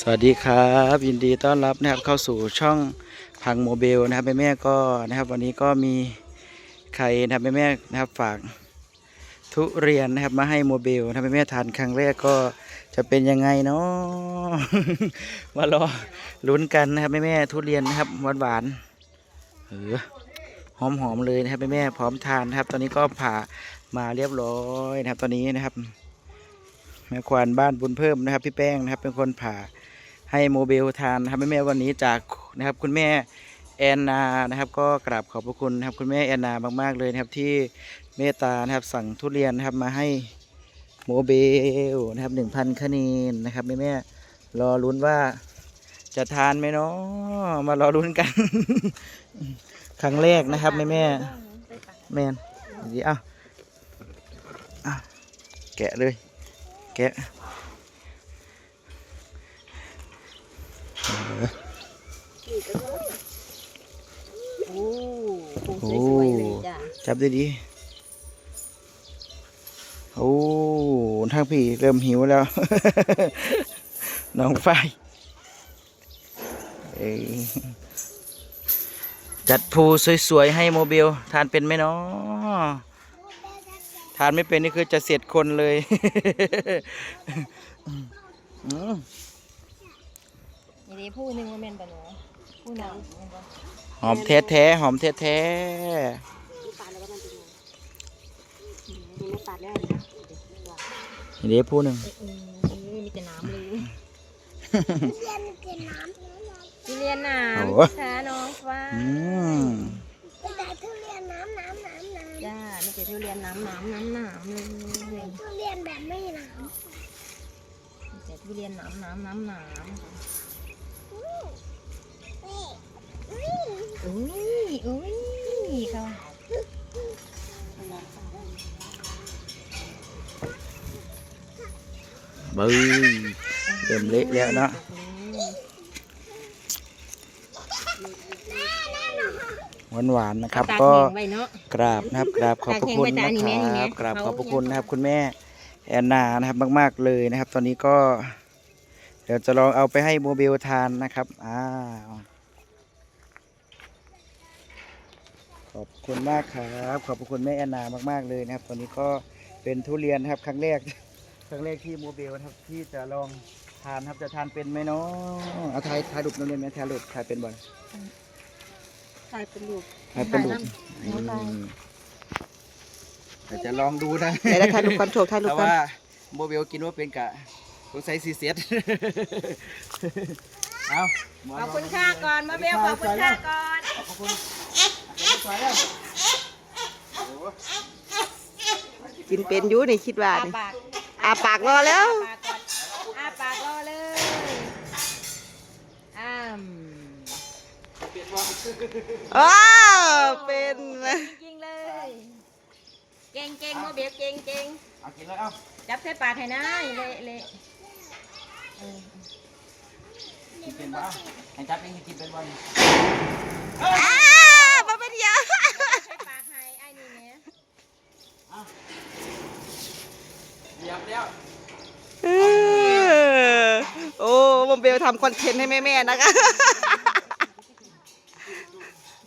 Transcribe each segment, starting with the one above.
สวัสดีครับยินดีต้อนรับนะครับเข้าสู่ช่องพังโมเบลนะครับแม่แม่ๆก็นะครับ วันนี้ก็มีใครนะครับแม่แม่ๆนะครับฝากทุเรียนนะครับมาให้โมเบลนะครับแม่ๆทานครั้งแรกก็จะเป็นยังไงเนาะมารอลุ้นกันนะครับแม่แม่ๆทุเรียนนะครับหวานหวานเออหอมหอมๆเลยนะครับแม่แม่ๆพร้อมทานนะครับ ตอนนี้ก็ผ่ามาเรียบร้อยนะครับ ตอนนี้นะครับแม่ควานบ้านบุญเพิ่มนะครับ พี่แป้งนะครับ เป็นคนผ่า ให้โมเบลทานนะครับแม่ๆวันนี้จากนะครับคุณแม่แอนนานะครับ ก็กราบขอบพระคุณนะครับคุณแม่แอนนามากๆเลยนะครับที่เมตตานะครับสั่งทุเรียนนะครับมาให้โมเบลนะครับหนึ่งพันคะแนนนะครับแม่ๆรอลุ้นว่าจะทานไหมเนาะมารอลุ้นกัน ครั้งแรกนะครับแม่แม่แมนดีอ้าเอ้าแกะเลย แกะ โอ้ปรุงสวยๆเลย จ้ะจับได้ดีโอ้ทางพี่เริ่มหิวแล้ว น้องฝ้ายเอ้ยจัดภูสวยๆ ให้โมบิลทานเป็นไหมเนาะทานไม่เป็นนี่คือจะเสร็จคนเลยอืมนี่ดีผู้หนึ่งว่าแม่นปะหนูผู้หนึ่งแม่นปะหอมแท้แท้ๆหอมแท้แท้ ปาดแล้วก็มันเป็น ยังไม่ปาดแล้วนะเดี๋ยวพูดหนึ่งมีแต่น้ำเลยทุเรียนน้ำค่ะน้องฟ้าอืมแต่ทุเรียนน้ำน้ำน้ำน้ำจ้ามีแต่ทุเรียนน้ำน้ำน้ำน้ำเลยทุเรียนแบบไม่น้มีแต่ทุเรียนน้ำน้ำน้ำน้ำำนี่นี่อุ้ยอุ้ยเขา บึ้ยเริ่มเละแล้วเนาะหวานหวานๆนะครับตากก็แห้งไว้เนาะกราบนะครับกราบขอบพระคุณตากนะแห้งไว้คตานี่แม่นี่แม่รับกราบขอบพระเขาคุณนะครับ คุณแม่แอนนานะครับมาก ๆเลยนะครับ ตอนนี้ก็ เดี๋ยวจะลองเอาไปให้โมบิลทานนะครับอ้าวขอบคุณมากครับ ขอบพระคุณแม่แอนนามาก ๆเลยนะครับ ตอนนี้ก็เป็นทุเรียนนะครับ ครั้งแรกค รั้งแรกที่โมบิลนะครับที่จะลองทานครับจะทานเป็นไหมเนาะเอาถ่ายถ่ายรูปน้องเรียนไหมถ่ายรูปถ่ายเป็นบ่อยตายเป็นลูกถ่ายเป็นรูปน้องตายอืมเดี๋ยวจะลองดูนะเดี๋ยวถ่ายรูปกันโชว์ถ่ายรูปแต่กันว่าโมเบลกินว่าเป็นกะสงสัยสีเสียดเอาหมขอบคุณค่าก่อนมาเบลขอบคุณค่าก่อนขอบคุณเอาไปแล้วโอ้โหกินเป็นอยู่นี่คิดว่าอานี่ปาก อาปากรอแล้วอาปากก่อนอาปากรอเลยอ้ามเปลี่ยนว่าอ้าวเป็นจริงเลย เก่งเก่งโมเบลเก่งเก่งเอากินแล้วเอาจับใส่ปากให้นะเละเละเออกินเป็นบ้าให้จับเองให้กินเป็นบ้า อ้าบ่เป็นหยัง ใส่ปากให้ไอ้นี่เนี่ย เรียบแล้ว เออ โอ้โมเบลทำคอนเทนต์ให้แม่ๆนะคะ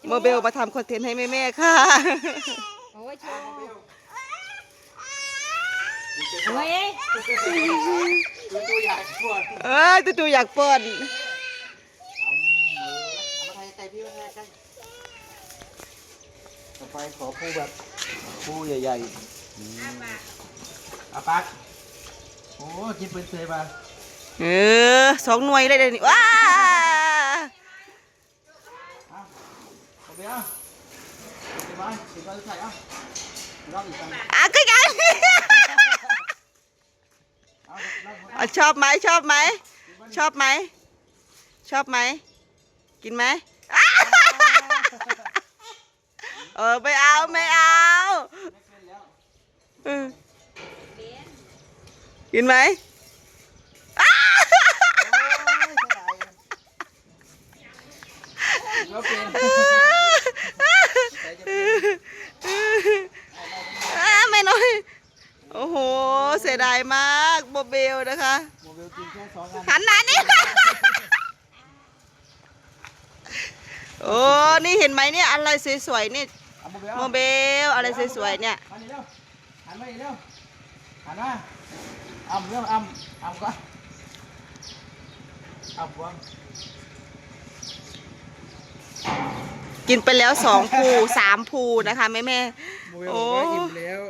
โมเบลมาทำคอนเทนต์ให้แม่ๆค่ะโอ้ยโชว์โอ้ยดูตัวใหญ่ปวดเอ้ยตู่ๆอยากป้อนเอามือเอามาไทยากล้ต่อไปขอผู้แบบผู้ใหญ่ๆอืมอาปากอาปักโอ้กินเป็นเซบา เออสองหน่วยเลยเดี๋ยวนี้ว้าเอาไปเอากินไปกินไปใส่เอาลองอีกตังอะก็ยังเอาลองอะชอบไหมชอบไหมชอบไหมชอบไหมกินไหมอ้าเออไม่เอาไม่เอาเออกินไหม หเสียดายมากโมเบลนะคะ โมเบลกินแค่สองอันหันหนานี่ โอ้ นี่เห็นไหมเนี่ยอะไรสวยๆนี่โมเบลโมเบลอะไรสวยๆเนี่ย หันมาเร็วหันมาเร็วหันมาอ้ำเร็วอ้ำอ้ำก็อ้ํพวงกินไปแล้วสองภูสามภูนะคะแม่แม่โมเบลบอกว่าอิ่แล้ว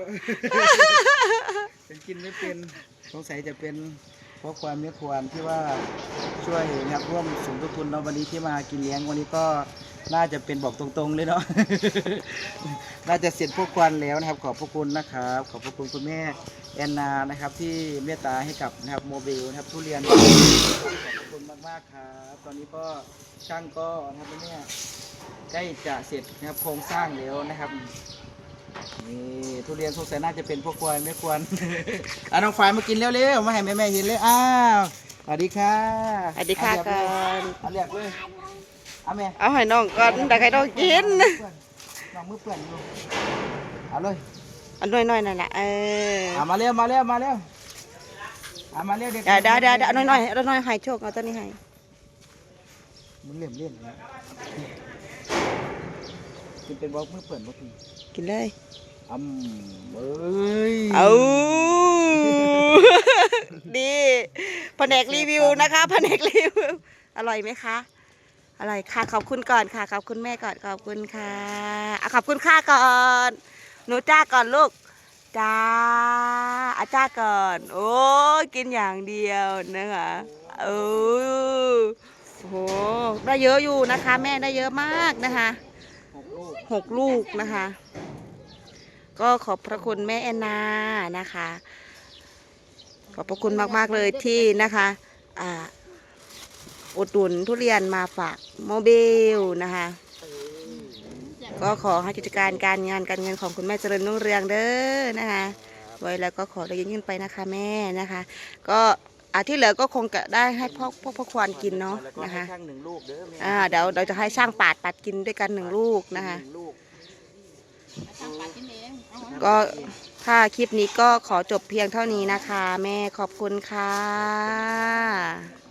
เป็นกินไม่เป็นสงสัยจะเป็นเพราะความไม่ควรที่ว่าช่วยนะครับร่วมสมทบทุนเราวันนี้ที่มากินเลี้ยงวันนี้ก็น่าจะเป็นบอกตรงๆเลยเนาะ น่าจะเสร็จพวกควันแล้วนะครับ ขอบพระคุณนะครับ ขอบพระคุณคุณแม่แอนนานะครับ ที่เมตตาให้กับนะครับโมบิลนะครับทุเรียนขอบพระคุณมากๆครับตอนนี้ก็ช่างก็นะครับแม่ใกล้จะเสร็จนะครับโครงสร้างแล้วนะครับ นี่ทุเรียนสงสัยน่าจะเป็นพวกควรไม่ควรเอาน้องฝ่ายมากินเร็วๆมาให้แม่ๆเห็นเลยอ้าวสวัสดีค่ะสวัสดีค่ะเาก่เรียอบเลยนเอาเรียกเลยเอาแม่เอาให้น้องก่อนแต่ใครต้องกินน้องมือเปื่อนอยู่เอาเลยอันน้อยๆนั่นแหละเออเอามาเร็วมาเร็วมาเร็วเอามาเร็วเด็กเดี๋ยวเดี๋ยวเดี๋ยวเดี๋ยวเอาน้อยๆเอาน้อยๆให้โชคเอาตัวนี้ให้มึงเล่นเล่นนะ กินเป็นบอกมือเปื่อนบ่พี่กินเลยอืมเอ้ยเอาดีแผนกรีวิวนะคะแผนกรีวิวอร่อยไหมคะอร่อยค่ะขอบคุณก่อนค่ะ ขอบคุณแม่ก่อนขอบคุณค่ะอะขอบคุณค่าก่อน หนูจ้าก่อนลูกจ้าอาจ้าก่อน โอ้ยกินอย่างเดียวนะคะเออโอ้โหได้เยอะอยู่นะคะ แม่ได้เยอะมากนะคะ หกลูกนะคะ ก็ขอบพระคุณแม่แอนนานะคะ ขอบพระคุณมากๆเลยที่นะคะอ่าอุดหนุนทุเรียนมาฝากโมเบลนะคะ ก็ขอให้กิจการการงานการเงินของคุณแม่เจริญรุ่งเรืองเด้อนะคะ ไว้แล้วก็ขอได้ยินขึ้นไปนะคะแม่นะคะ ก็ อาที่เหลือก็คงจะได้ให้พ่อพ่อพ่อควานกินเนาะแล้วก็นะให้คะช่างหนึ่งลูกเด้อแม่อ่าเดี๋ยวเราจะให้ช่างปาดปัดกินด้วยกันหนึ่งลูกนะคะหนึ่งลูกก็ถ้าคลิปนี้ก็ขอจบเพียงเท่านี้นะคะ แม่ขอบคุณค่ะ